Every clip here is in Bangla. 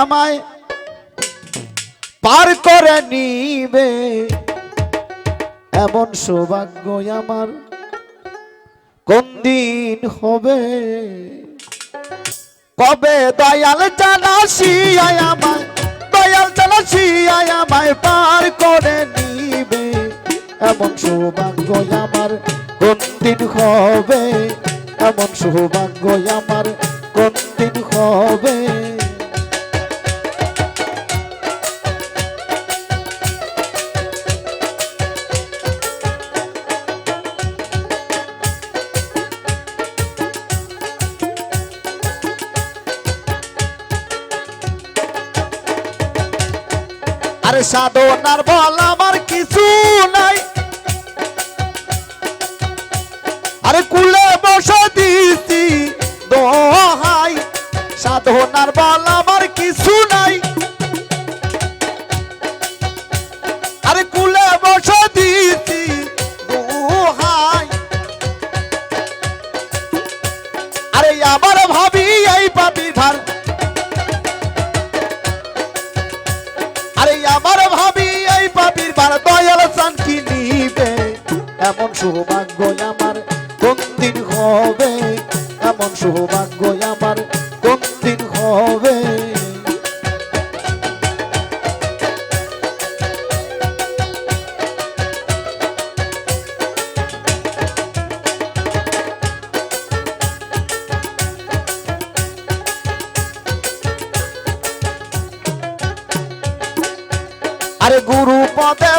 আমায় পার করে নিবে। এমন সৌভাগ্য আমার কোন দিন হবে? কবে দয়াল জানাসি আমায়, দয়াল জানাসি আমায় পার করে নিবে। এমন সৌভাগ্য আমার কোন দিন হবে? এমন সৌভাগ্য আমার কোন দিন হবে? আরে সাধনার বল আমার কিছু নাই। আরে কুলে এমন সৌভাগ্য আমার, কোন দিন হবে? এমন সৌভাগ্য আমার, কোন দিন হবে? আরে গুরু পদে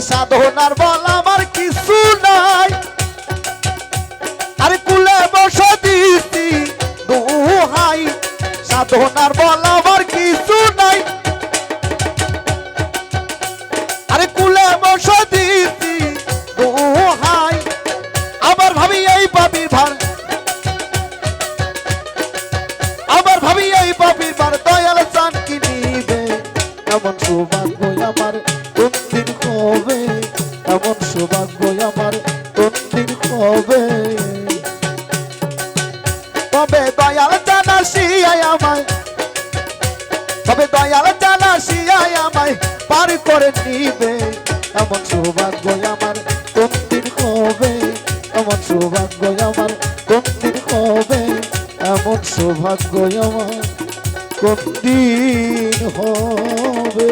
সাধনার বল আমার কিছু নাই। আরে কুলে বসে দিছি দুহাই সাধনার বল সৌভাগ্য আমার কোন দিন হবে। তবে দয়াল জানা শিয়ায় আমায়, তবে দয়াল জানা শিয়ায় আমায় পার করে নিবে। এমন সৌভাগ্য আমার কোন দিন হবে, এমন সৌভাগ্য আমার কোন দিন হবে, এমন সৌভাগ্য আমার কোন দিন হবে।